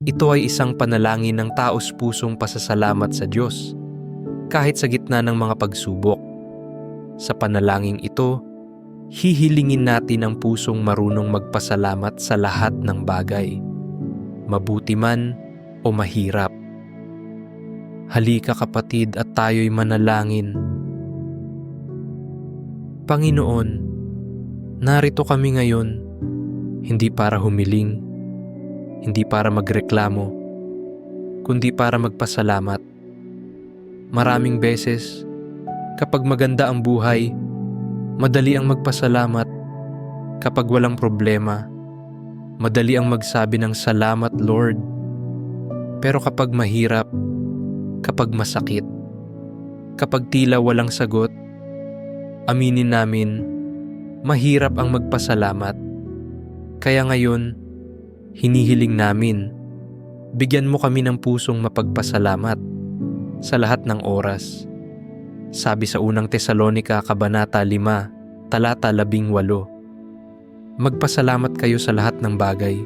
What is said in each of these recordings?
Ito ay isang panalangin ng taos pusong pasasalamat sa Diyos, kahit sa gitna ng mga pagsubok. Sa panalangin ito, hihilingin natin ang pusong marunong magpasalamat sa lahat ng bagay, mabuti man o mahirap. Halika kapatid at tayo'y manalangin. Panginoon, narito kami ngayon, hindi para humiling, hindi para magreklamo, kundi para magpasalamat. Maraming beses, kapag maganda ang buhay, madali ang magpasalamat. Kapag walang problema, madali ang magsabi ng salamat Lord. Pero kapag mahirap, kapag masakit, kapag tila walang sagot, aminin namin, mahirap ang magpasalamat. Kaya ngayon, hinihiling namin, bigyan mo kami ng pusong mapagpasalamat sa lahat ng oras. Sabi sa unang Tesalonika Kabanata 5, talata 18, Magpasalamat kayo sa lahat ng bagay,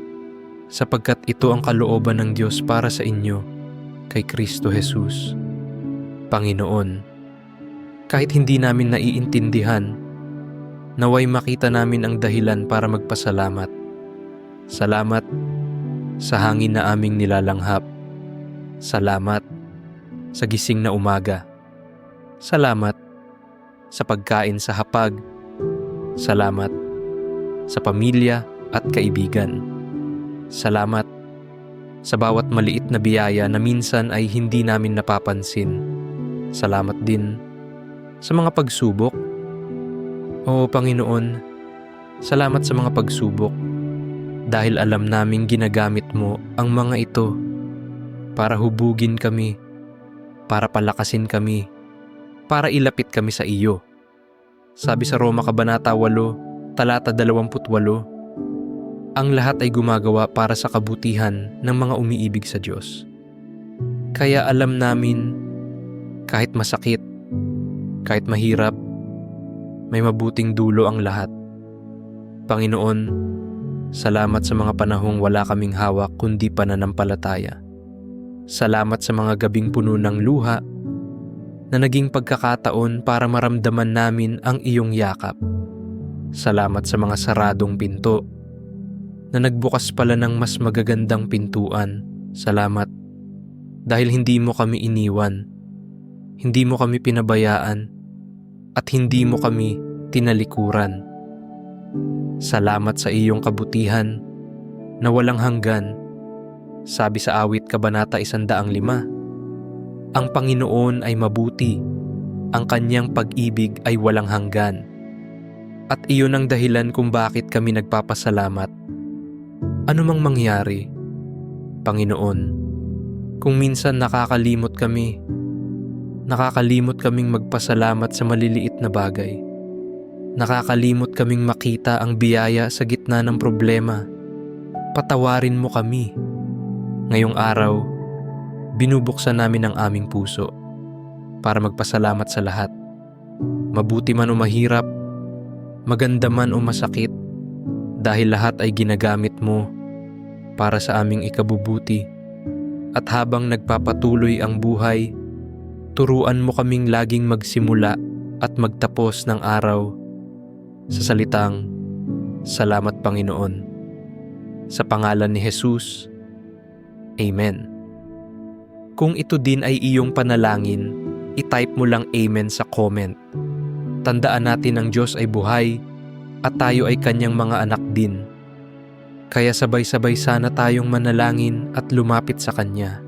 sapagkat ito ang kalooban ng Diyos para sa inyo, kay Kristo Jesus. Panginoon, kahit hindi namin naiintindihan, naway makita namin ang dahilan para magpasalamat. Salamat sa hangin na aming nilalanghap. Salamat sa gising na umaga. Salamat sa pagkain sa hapag. Salamat sa pamilya at kaibigan. Salamat sa bawat maliit na biyaya na minsan ay hindi namin napapansin. Salamat din sa mga pagsubok. Oo Panginoon, salamat sa mga pagsubok dahil alam naming ginagamit mo ang mga ito para hubugin kami, para palakasin kami, para ilapit kami sa iyo. Sabi sa Roma Kabanata 8, talata 28, ang lahat ay gumagawa para sa kabutihan ng mga umiibig sa Diyos. Kaya alam namin, kahit masakit, kahit mahirap, may mabuting dulo ang lahat. Panginoon, Salamat sa mga panahong wala kaming hawak kundi pananampalataya. Salamat sa mga gabing puno ng luha na naging pagkakataon para maramdaman namin ang iyong yakap. Salamat sa mga saradong pinto na nagbukas pala ng mas magagandang pintuan. Salamat dahil hindi mo kami iniwan, hindi mo kami pinabayaan, at hindi mo kami tinalikuran. Salamat sa iyong kabutihan na walang hanggan. Sabi sa awit kabanata 105, Ang Panginoon ay mabuti, ang kanyang pag-ibig ay walang hanggan. At iyon ang dahilan kung bakit kami nagpapasalamat. Ano mang mangyari, Panginoon, kung minsan nakakalimot kami, nakakalimot kaming magpasalamat sa maliliit na bagay Nakakalimot kaming makita ang biyaya sa gitna ng problema. Patawarin mo kami. Ngayong araw, binubuksan namin ang aming puso para magpasalamat sa lahat. Mabuti man o mahirap, maganda man o masakit, dahil lahat ay ginagamit mo para sa aming ikabubuti. At habang nagpapatuloy ang buhay, turuan mo kaming laging magsimula at magtapos ng araw sa salitang, Salamat Panginoon. Sa pangalan ni Jesus, Amen. Kung ito din ay iyong panalangin, itype mo lang Amen sa comment. Tandaan natin ang Diyos ay buhay at tayo ay kanyang mga anak din. Kaya sabay-sabay sana tayong manalangin at lumapit sa Kanya.